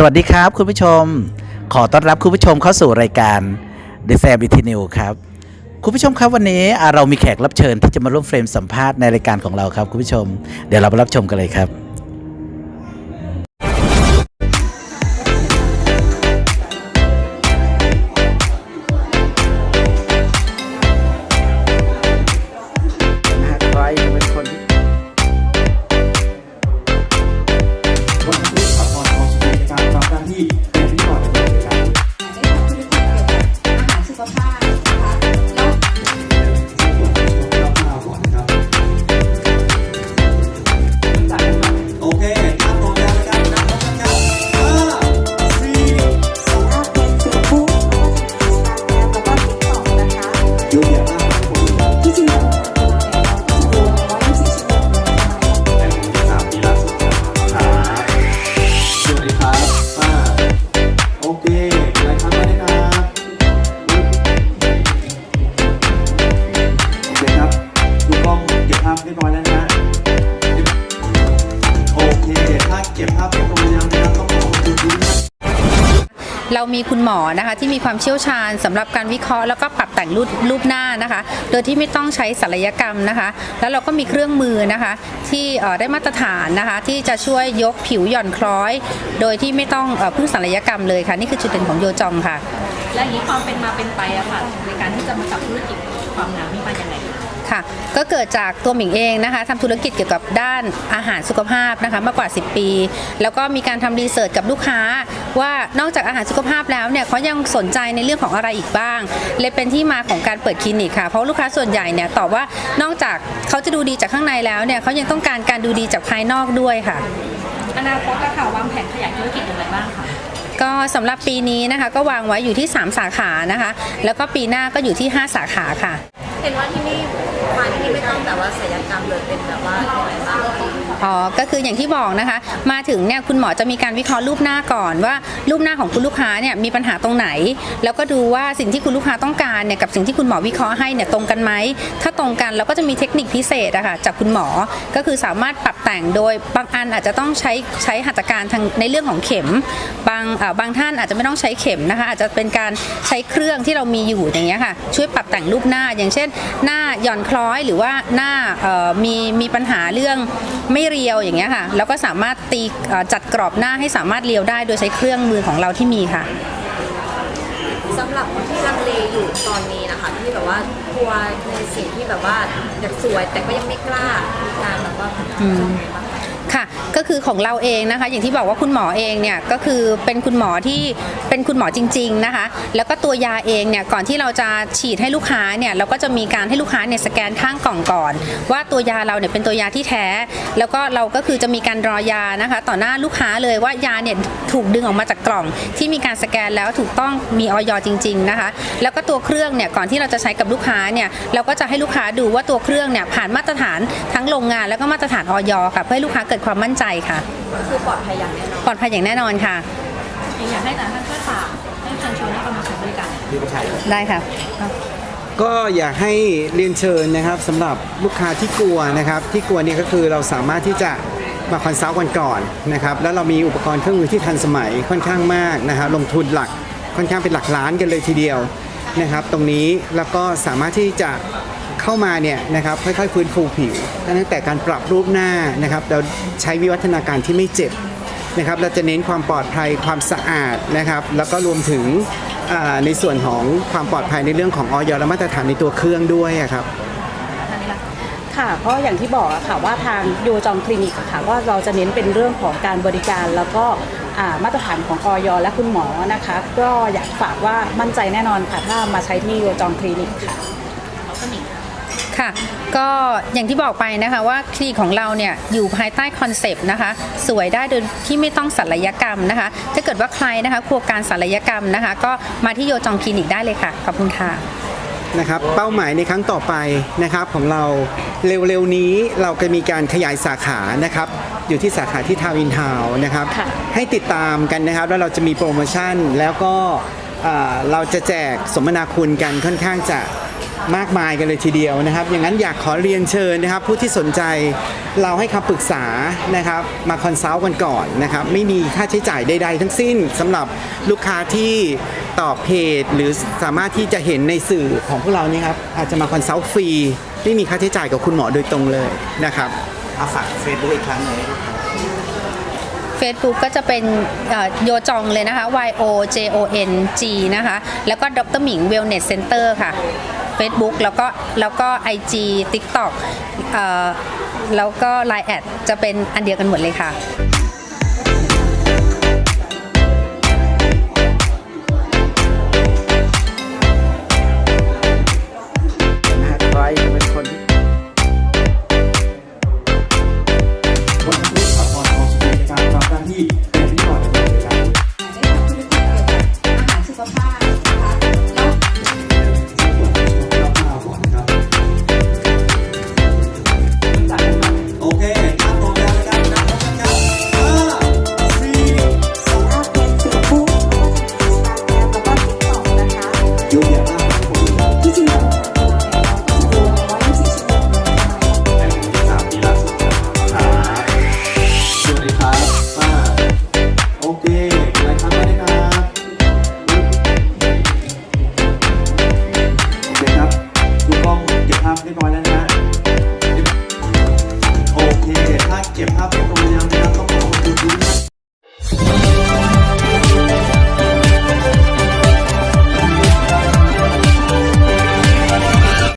สวัสดีครับคุณผู้ชม ขอต้อนรับคุณผู้ชมเข้าสู่รายการ The f a m i t y New ครับ คุณผู้ชมครับวันนี้เรามีแขกรับเชิญที่จะมาร่วมเฟรมสัมภาษณ์ในรายการของเราครับคุณผู้ชม เดี๋ยวเราไปรับชมกันเลยครับ เรามีคุณหมอนะคะที่มีความเชี่ยวชาญสำหรับการวิเคราะห์แล้วก็ปรับแต่งรูปรูปหน้านะคะ โดยที่ไม่ต้องใช้ศัลยกรรมนะคะ แล้วเราก็มีเครื่องมือนะคะที่ได้มาตรฐานนะคะที่จะช่วยยกผิวหย่อนคล้อย โดยที่ไม่ต้องพึ่งศัลยกรรมเลยค่ะ นี่คือจุดเด่นของโยจองค่ะ และอย่างนี้ความเป็นมาเป็นไปอะค่ะในการที่จะมาจับธุรกิจความงามนี่มาอย่างไร คะค่ะ ก็เกิดจากตัวหมิงเองนะคะทำธุรกิจเกี่ยวกับด้านอาหารสุขภาพนะคะมากกว่า 10 ปี แล้วก็มีการทำรีเสิร์ชกับลูกค้า ว่านอกจากอาหารสุขภาพแล้วเนี่ยเขายังสนใจในเรื่องของอะไรอีกบ้าง เลยเป็นที่มาของการเปิดคลินิกค่ะ เพราะลูกค้าส่วนใหญ่เนี่ยตอบว่านอกจากเขาจะดูดีจากข้างในแล้วเนี่ยเขายังต้องการการดูดีจากภายนอกด้วยค่ะอนาคตอะค่ะวางแผนขยายธุรกิจอย่างไรบ้างคะก็สำหรับปีนี้นะคะก็วางไว้อยู่ที่ 3 สาขานะคะ แล้วก็ปีหน้าก็อยู่ที่ 5 สาขาค่ะ เห็นว่าที่นี่ มาที่นี่ไม่ต้องแบบว่าศัลยกรรมเลยเป็นแบบว่าอะไรบ้าง อ๋อ ก็คืออย่างที่บอกนะคะ มาถึงเนี่ยคุณหมอจะมีการวิเคราะห์รูปหน้าก่อนว่า รูปหน้าของคุณลูกค้าเนี่ยมีปัญหาตรงไหน แล้วก็ดูว่าสิ่งที่คุณลูกค้าต้องการเนี่ยกับสิ่งที่คุณหมอวิเคราะห์ให้เนี่ยตรงกันไหม ถ้าตรงกันเราก็จะมีเทคนิคพิเศษอะค่ะจากคุณหมอ ก็คือสามารถปรับแต่งโดยบางอันอาจจะต้องใช้ใช้หัตถการทางในเรื่องของเข็ม บางอ่อบางท่านอาจจะไม่ต้องใช้เข็มนะคะ อาจจะเป็นการใช้เครื่องที่เรามีอยู่อย่างเงี้ยค่ะ ช่วยปรับแต่งรูปหน้า อย่างเช่น หน้าหย่อนคล้อยหรือว่าหน้าเอ่อมีมีปัญหาเรื่องไม่เรียวอย่างเงี้ยค่ะแล้วก็สามารถตีเอ่อจัดกรอบหน้าให้สามารถเรียวได้โดยใช้เครื่องมือของเราที่มีค่ะสำหรับคนที่ลังเลอยู่ตอนนี้นะคะที่แบบว่ากลัวในสิ่งที่แบบว่าอยากสวยแต่ก็ยังไม่กล้ามีการแบบว่าอืม ค่ะ ก็คือของเราเองนะคะ อย่างที่บอกว่าคุณหมอเองเนี่ยก็คือเป็นคุณหมอที่เป็นคุณหมอจริง ๆนะคะ แล้วก็ตัวยาเองเนี่ยก่อนที่เราจะฉีดให้ลูกค้าเนี่ยเราก็จะมีการให้ลูกค้าเนี่ยสแกนข้างกล่องก่อน ว่าตัวยาเราเนี่ยเป็นตัวยาที่แท้ แล้วก็เราก็คือจะมีการรอยานะคะ ต่อหน้าลูกค้าเลยว่ายาเนี่ยถูกดึงออกมาจากกล่อง ที่มีการสแกนแล้วถูกต้องมีออยจริง ๆนะคะ แล้วก็ตัวเครื่องเนี่ยก่อนที่เราจะใช้กับลูกค้าเนี่ยเราก็จะให้ลูกค้าดูว่าตัวเครื่องเนี่ยผ่านมาตรฐานทั้งโรงงานแล้วก็มาตรฐานออยค่ะเพื่อให้ลูกค้าเกิดความมั่นใจค่ะคือปลอดภัยอย่างแน่นอนปลอดภัยอย่างแน่นอนค่ะอยากให้แต่ท่านช่วยฝากให้เชิญชวนให้เข้ามาใช้บริการได้ค่ะ ก็อยากให้เรียนเชิญนะครับสำหรับลูกค้าที่กลัวนะครับ ที่กลัวเนี่ยก็คือเราสามารถที่จะมาคอนซัลท์กันก่อนนะครับแล้วเรามีอุปกรณ์เครื่องมือที่ทันสมัยค่อนข้างมากนะครับลงทุนหลักค่อนข้างเป็นหลักล้านกันเลยทีเดียวนะครับ ตรงนี้แล้วก็สามารถที่จะ เข้ามาเนี่ยนะครับค่อยๆฟื้นฟูผิวตั้งแต่การปรับรูปหน้านะครับเราใช้วิวัฒนาการที่ไม่เจ็บนะครับเราจะเน้นความปลอดภัยความสะอาดนะครับ แล้วก็รวมถึงในส่วนของความปลอดภัยในเรื่องของออยและมาตรฐานในตัวเครื่องด้วยครับค่ะเพราะอย่างที่บอกอะค่ะว่าทางโยจองคลินิกอะค่ะว่าเราจะเน้นเป็นเรื่องของการบริการแล้วก็มาตรฐานของออยและคุณหมอนะคะ ก็อยากฝากว่ามั่นใจแน่นอนค่ะถ้ามาใช้ที่โยจองคลินิกค่ะ ค่ะ ก็อย่างที่บอกไปนะคะว่าคลินิกของเราเนี่ยอยู่ภายใต้คอนเซปต์นะคะ สวยได้โดยที่ไม่ต้องศัลยกรรมนะคะ ถ้าเกิดว่าใครนะคะกลัวการศัลยกรรมนะคะ ก็มาที่โยจองคลินิกได้เลยค่ะ ขอบคุณค่ะนะครับเป้าหมายในครั้งต่อไปนะครับของเราเร็วๆนี้เราจะมีการขยายสาขานะครับอยู่ที่สาขาที่ทาวน์อินทาวน์นะครับค่ะให้ติดตามกันนะครับแล้วเราจะมีโปรโมชั่นแล้วก็อ่าเราจะแจกสมนาคุณกันค่อนข้างจะ มากมายกันเลยทีเดียวนะครับ อย่างนั้นอยากขอเรียนเชิญนะครับ ผู้ที่สนใจเราให้คำปรึกษานะครับ มาคอนซัลท์กันก่อนนะครับ ไม่มีค่าใช้จ่ายใด ๆ ทั้งสิ้นสำหรับลูกค้าที่ตอบเพจ หรือสามารถที่จะเห็นในสื่อของพวกเรานี่ครับ อาจจะมาคอนซัลท์ฟรีไม่มีค่าใช้จ่ายกับคุณหมอโดยตรงเลยนะครับเอาฝากเฟซบุ๊กอีกครั้งหนึง Facebook ก็จะเป็นเอ่อโยจองเลยนะคะ Y O J O N G นะคะ แล้วก็ดรหมิง Wellness Center ค่ะ Facebook แล้วก็แล้วก็ IG TikTok เอ่อแล้วก็ Line แอดจะเป็นอันเดียวกันหมดเลยค่ะ เคถ้าเก็บภาพ